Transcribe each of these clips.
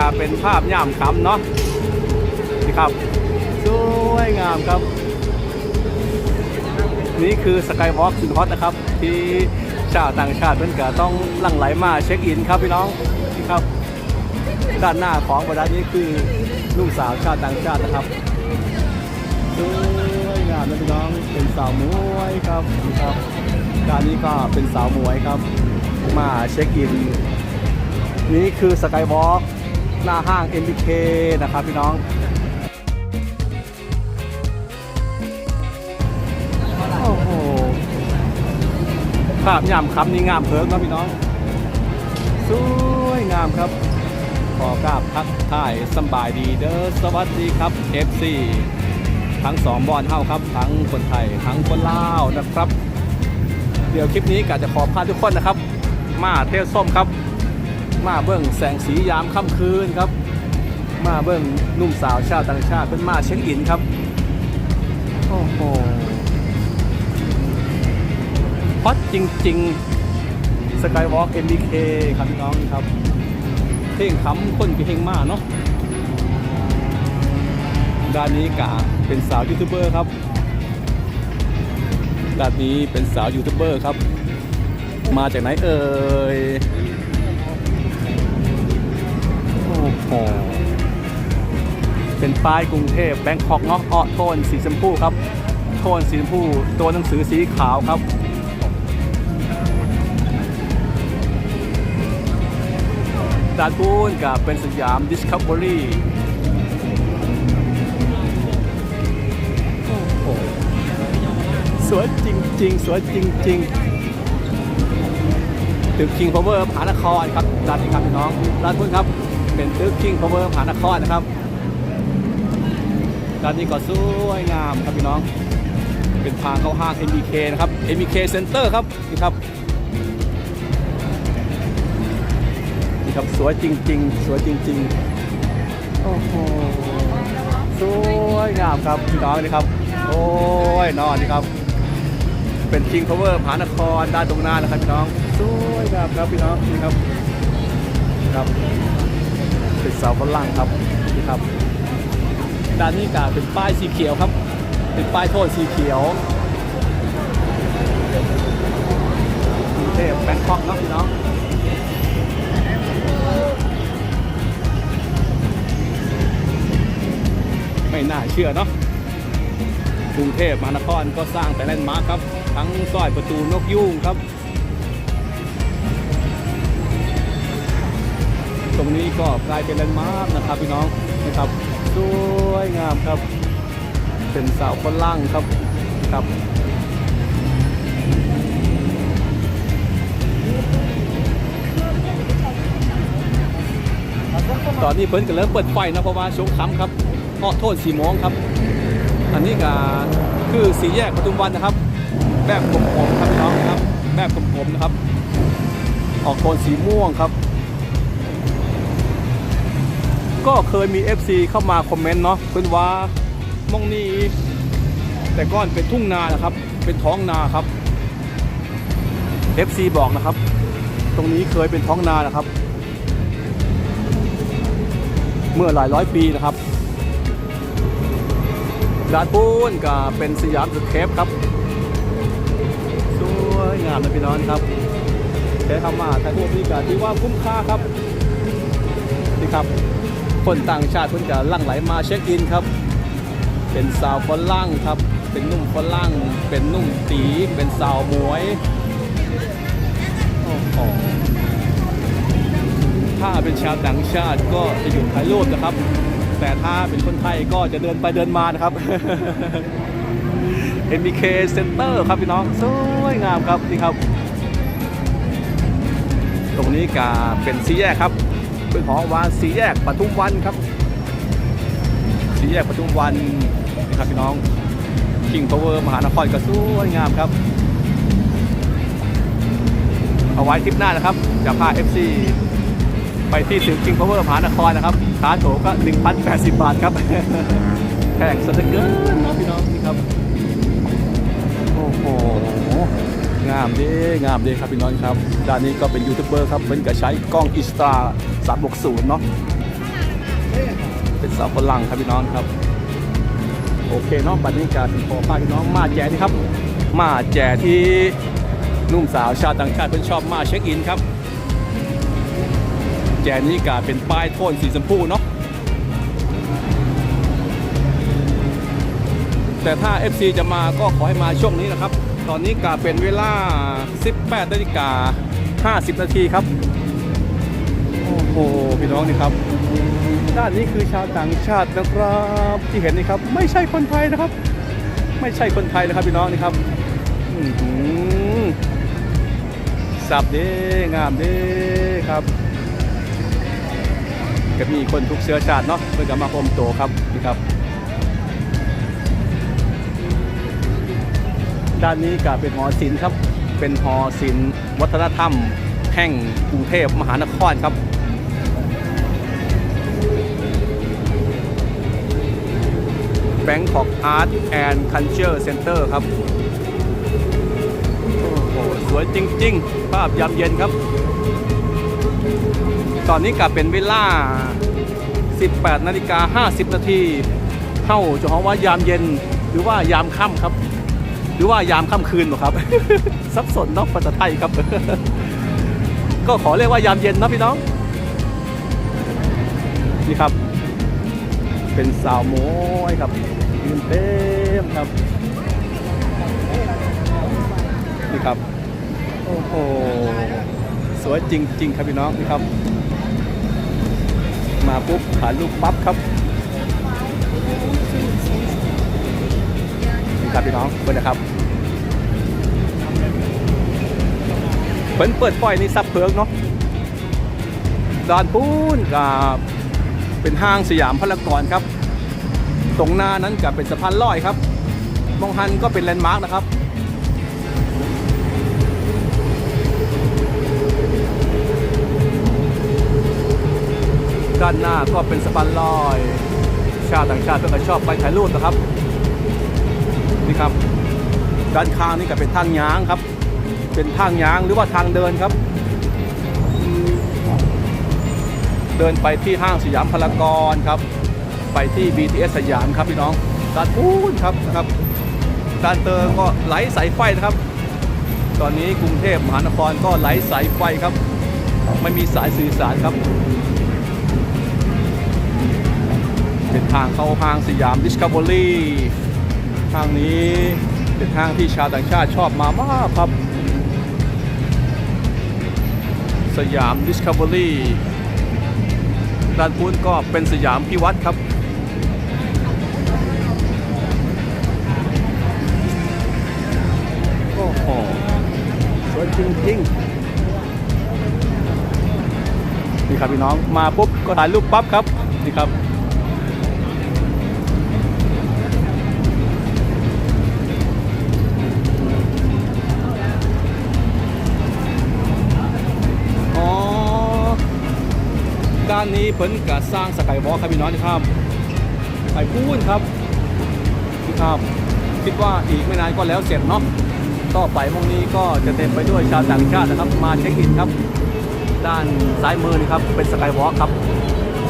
ก็เป็นภาพย่ามคำเนาะนี่ครับสวยงามครับ นี่คือสกายวอล์กสุดฮอตนะครับ ที่ชาวต่างชาติเพื่อนก็ต้องหลั่งไหลมาเช็คอินครับพี่น้องนี่ครับ ด้านหน้าของบรรดานี้คือลูกสาวชาวต่างชาตินะครับสวยงามนะพี่น้องเป็นสาวมวยครับนี่ครับด้านนี้ก็เป็นสาวมวยครับ มาเช็คอิน นี่คือสกายวอล์ก หน้าห้าง MBK นะครับพี่น้องโอ้โหภาพยามคำนี่งามเพิงเนะพี่น้อง สวยงามครับ ขอกราบทักทายสบายดีเด้อสวัสดีครับ FC ทั้งสองบอลเท่าครับทั้งคนไทยทั้งคนลาวนะครับ เดี๋ยวคลิปนี้กะจะขอพาทุกคนนะครับ มาเที่ยวส้มครับ มาเบิ้งแสงสียามค่ำคืนครับ มาเบิ้งนุ่มสาวชาวต่างชาติเป็นมาเช็คอินครับ โอ้โหฮอตจริงๆ Skywalk MBK ครับพี่น้องครับ เพลงคำคนก็เพลงมาเนาะด้านนี้กะเป็นสาวยูทูบเบอร์ครับด้านนี้เป็นสาวยูทูบเบอร์ครับ มาจากไหนเอ่ย โอ้โห เป็นป้ายกรุงเทพแบงคอกเนาะออโทนสีชมพูครับ โทนสีชมพูตัวหนังสือสีขาวครับดานปูนกับเป็นสยาม Discovery โอ้โหสวยจริง ๆ สวยจริง ๆ ตึก King Power ผานครครับด้านนี้ครับพี่น้องด้านพุนครับ เป็นตึก King Power ผานครนะครับด้านนี้ก็สวยงามครับพี่น้อง เป็นทางเข้าห้าง MBK นะครับ MBK Center ครับนี่ครับนี่ครับสวยจริง ๆ สวยจริง ๆ โอ้โหสวยงามครับพี่น้องนี่ครับ โอ้ยนอนนี่ครับ เป็น King Power ผานครด้านตรงหน้านะครับพี่น้องสวยงามครับพี่น้องนี่ครับครับ เป็นเสาฝรั่งครับนี่ครับด้านนี้ก็เป็นป้ายสีเขียวครับเป็นป้ายโทษสีเขียวกรุงเทพแบงคอกเนาะพี่น้องไม่น่าเชื่อเนาะกรุงเทพมหานครก็สร้างแต่แลนด์มาร์คครับ ทั้งซอยประตูนกยูงครับ ตรงนี้ก็กลายเป็นแลนด์มาร์คนะครับพี่น้องนะครับสวยงามครับ เป็นเสาวคนล่างครับครับตอนนี้เพิ่นก็เริ่มเปิดไฟนะเพราะว่าชงค่ำครับเพราะโทษสีโมงครับ อันนี้ก็คือสีแยกปทุมวันนะครับ แบบกลมๆครับน้องครับ แบบกลมๆนะครับ ออกโทนสีม่วงครับ ก็เคยมี FC เข้ามาคอมเมนต์เนาะเพิ่นว่ามองนี้แต่ก้อนเป็นทุ่งนานะครับ เป็นท้องนาครับ FC บอกนะครับ ตรงนี้เคยเป็นท้องนานะครับ เมื่อหลายร้อยปีนะครับดานปูนก็เป็นสยามสเคปครับสวยงามนะพี่น้องครับใช้คำว่าถ่ายรูปนี่ก็ที่ว่าคุ้มค่าครับนี่ครับ คนต่างชาติเพิ่นจะลั่งไหลมาเช็คอินครับ เป็นสาวฝรั่งครับ เป็นนุ่มฝรั่ง เป็นนุ่มตี เป็นสาวมวยโอ้โหถ้าเป็นชาวต่างชาติก็จะอยู่ถ่ายรูปนะครับ แต่ถ้าเป็นคนไทยก็จะเดินไปเดินมานะครับ MBK Center ครับพี่น้อง สวยงามครับนี่ครับ ตรงนี้ก็เป็นสีแยกครับ เป็นหอวานสีแยกปทุมวันครับ สีแยกปทุมวันนี่ครับพี่น้อง King Power มหานครก็สวยงามครับ เอาไว้คลิปหน้านะครับจะพา FC ไปที่สึก King Power มหานครนะครับค่าโถก็ 1,080 บาทครับแพงสะเกินนะพี่น้องนี่ครับ โอ้โห งามดีงามดีครับพี่น้องครับด้านนี้ก็เป็นยูทูบเบอร์ครับเป็นก็ใช้กล้องอิสตา 360เนาะเป็นสาวฝรั่งครับพี่น้องครับ โอเคเนาะบัดนี้การขอพาพี่น้องมาแจนี่ครับ มาแจที่นุ่มสาวชาวต่างชาติเพิ่อนชอบมาเช็คอินครับ แจนี้กาเป็นป้ายโทนสีชมพูเนาะแต่ถ้า FC จะมาก็ขอให้มาช่วงนี้นะครับ ตอนนี้กาเป็นเวลา 18นาฬิกา50 นาทีครับ โอ้พี่น้องนี่ครับด้านนี้คือชาวต่างชาตินะครับที่เห็นนี่ครับ ไม่ใช่คนไทยนะครับ ไม่ใช่คนไทยนะครับพี่น้องนี่ครับสับเด้งามเด้ครับก็มีคนทุกเชื้อชาติเนาะเพื่อจะมาพรมโตครับนี่ครับ ด้านนี้ก็เป็นหอศิลป์ครับ เป็นหอศิลป์วัฒนธรรม แห่งกรุงเทพมหานครครับ Bangkok Art and Culture Center ครับ โอ้โห สวยจริง ๆ ภาพยามเย็นครับ ตอนนี้กลับเป็นเวลา 18 นาฬิกา 50 นาทีเข้าจะห้องว่ายามเย็นหรือว่ายามค่ำครับ หรือว่ายามค่ำคืนหรอครับ สับสนนาะภาษาไทยครับ ก็ขอเรียกว่ายามเย็นนะพี่น้อง นี่ครับ เป็นสาวโม้ยครับยืนเต็มครับนี่ครับโอ้โหสวยจริง ๆ ครับพี่น้องนี่ครับ มาปุ๊บถ่ายรูปปั๊บครับนี่ครับพี่น้องเปิดนะครับเปิดเปิดปล่อยนี่ซับเพิงเนาะดอนปูนกับ เป็นห้างสยามพารากอนครับ ตรงหน้านั้นกับเป็นสะพานลอยครับ มองฮันก็เป็นแลนด์มาร์กนะครับ ด้านหน้าก็เป็นสะพานลอย ชาวต่างชาติเพื่อนก็ชอบไปถ่ายรูปนะครับ นี่ครับ ด้านข้างนี่ก็เป็นทางยางครับ เป็นทางยางหรือว่าทางเดินครับ เดินไปที่ห้างสยามพารากอนครับ ไปที่ BTS สยามครับพี่น้องด้านพูนครับนะครับด้านเตอร์ก็ไหลสายไฟนะครับ ตอนนี้กรุงเทพมหานครก็ไหลสายไฟครับ ไม่มีสายสื่อสารครับเป็นทางเข้าห้างสยามดิสคัฟเวอรี่ทางนี้เป็นทางที่ชาวต่างชาติชอบมามากครับ สยามดิสคัฟเวอรี่ ด้านพุ้นก็เป็นสยามพิวัตรครับ โอ้โหสวยจริงๆนี่ครับพี่น้องมาปุ๊บก็ถ่ายรูปปั๊บครับนี่ครับ พิ่นกะสร้างสกายวอล์คครับพี่น้องนะครับไปพูนครับนี่ครับคิดว่าอีกไม่นานก็แล้วเสร็จเนาะต่อไปพวกนี้ก็จะเต็มไปด้วยชาวต่างชาตินะครับ มาเช็คอินครับ ด้านซ้ายมือนี่ครับเป็นสกายวอล์คครับ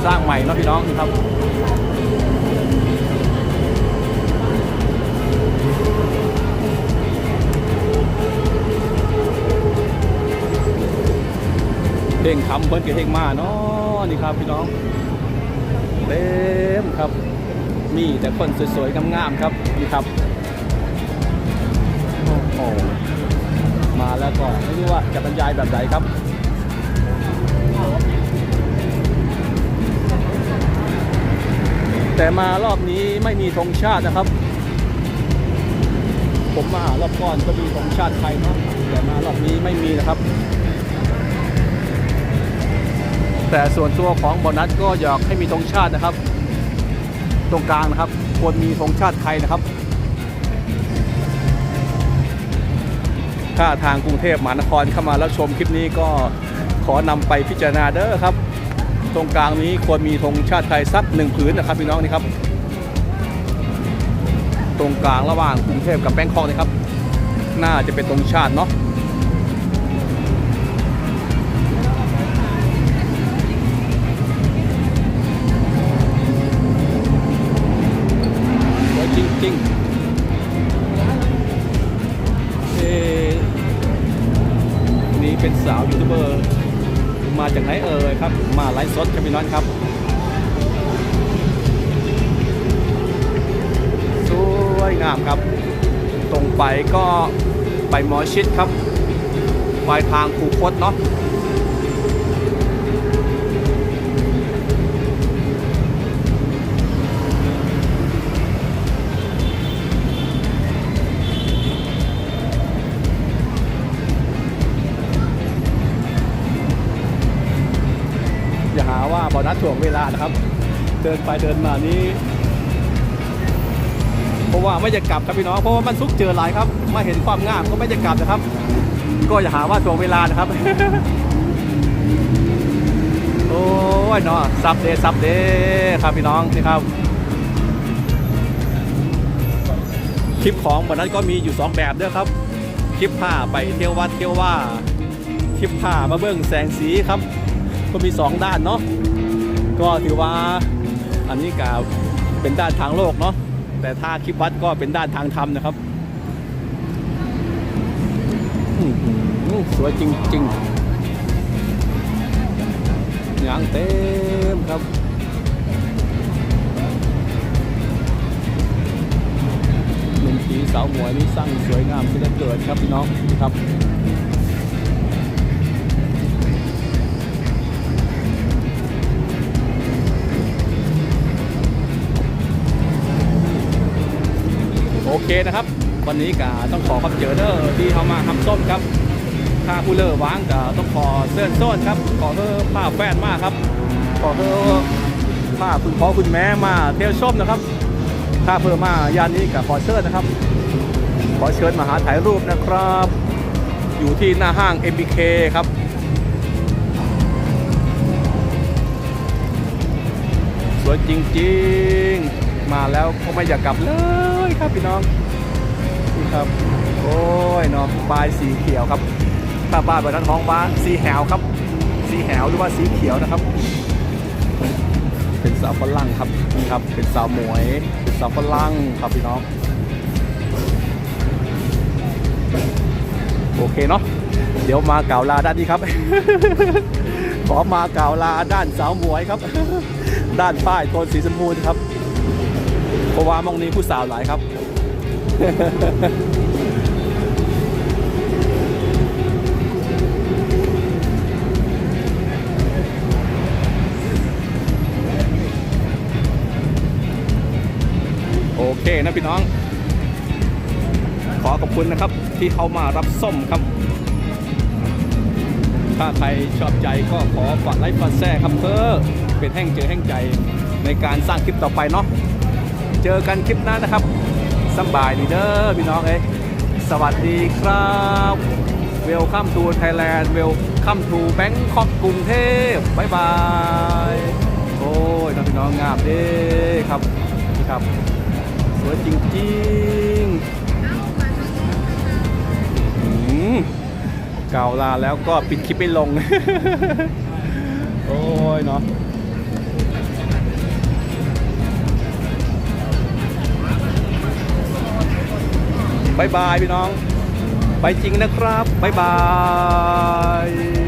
สร้างใหม่เนาะพี่น้องนี่ครับเด้งคำเบิ้ลกับเฮงมาเนาะ นี่ครับพี่น้องเต็มครับมีแต่คนสวยๆงามๆครับนี่ครับโอ้โหมาแล้วก็ไม่รู้ว่าจะบรรยายแบบไหนครับแต่มารอบนี้ไม่มีธงชาตินะครับ ผมมารอบก่อนก็มีธงชาติไทยนะแต่มารอบนี้ไม่มีนะครับ แต่ส่วนตัวของบอนัสก็อยากให้มีธงชาตินะครับ ตรงกลางนะครับควรมีธงชาติไทยนะครับถ้าทางกรุงเทพมหานครเข้ามาแล้วชมคลิปนี้ก็ขอนำไปพิจารณาเด้อครับ ตรงกลางนี้ควรมีธงชาติไทยสักหนึ่งผืนนะครับพี่น้องนี่ครับ ตรงกลางระหว่างกรุงเทพกับแบงคอกนะครับ น่าจะเป็นธงชาติเนาะ จากไหนเอ่ยครับมาไลฟ์สดครับพี่น้องครับสวยงามครับ ตรงไปก็ไปหมอชิดครับปลายทางคูคตเนาะาว่าบอนัดถ่วงเวลานะครับ เดินไปเดินมานี้เพราะว่าไม่จะกลับครับพี่น้องเพราะว่ามันซุกเจอหลายครับมาเห็นความงามก็ไม่จะกลับนะครับ ก็อย่าหาว่าถ่วงเวลานะครับ โอ้ยเนาะซับเดซับเดครับพี่น้องนี่ครับคลิปของวันนั้นก็มีอยู่ 2 แบบเด้อครับ คลิปผ้าไปเที่ยววัดเที่ยวว่า คลิปผ้ามาเบิ้งแสงสีครับ ก็มี 2 ด้านเนาะ ก็ถือว่าอันนี้กาเป็นด้านทางโลกเนาะแต่ถ้าคลิปวัดก็เป็นด้านทางธรรมนะครับสวยจริงๆยางเต็มครับหนุ่มผีสาวหมวยนี่สร้างสวยงามที่ได้เกิดครับพี่น้องนะครับ เคนะครับ วันนี้ก็ต้องขอขับเจอเดอร์ที่เขามาทำส้มครับถ้าผู้เลอว้างก็ต้องขอเสื้อส้นครับ ขอเธอผ้าแฟนมากครับ ขอเธอผ้าคุณพ่อคุณแม่มาเที่ยวชมนะครับถ้าเพิ่มมายานนี้ก็ขอเชิญนะครับ ขอเชิญมาหาถ่ายรูปนะครับ อยู่ที่หน้าห้าง MBK ครับสวยจริงๆ มาแล้วก็ไม่อยากกลับเลย ครับพี่น้องนี่ครับ โอ้ยเนาะบายสีเขียวครับถ้าบ้านแบบนั้นท้องฟ้าสีแหวครับ สีแหวหรือว่าสีเขียวนะครับ เป็นสาวฝรั่งครับนี่ครับ เป็นสาวหมวย เป็นสาวฝรั่งครับพี่น้องโอเคเนาะเดี๋ยวมาเก่าลาด้านนี้ครับ ขอมาเก่าลาด้านสาวหมวยครับ ด้านป้ายโทนสีชมพูครับ เพราะว่ามองนี้ผู้สาวหลายครับ โอเคนะพี่น้อง ขอขอบคุณนะครับที่เขามารับส้มครับถ้าใครชอบใจก็ขอฝากไลค์ฝากแชร์ครับเพื่อเป็นแห่งเจอแห่งใจในการสร้างคลิปต่อไปเนาะ เจอกันคลิปหน้านะครับสบายดีเด้อพี่น้องเอ้ยสวัสดีครับเวลคัมทูไทยแลนด์เวลคัมทูแบงคอกกรุงเทพบ๊ายบายโอ้ยน้องพี่น้องงามเด้ครับนี่ครับสวยจริงๆเก่าลาแล้วก็ปิดคลิปไปลง โอ้ยเนาะ บายบายพี่น้อง ไปจริงนะครับบายบาย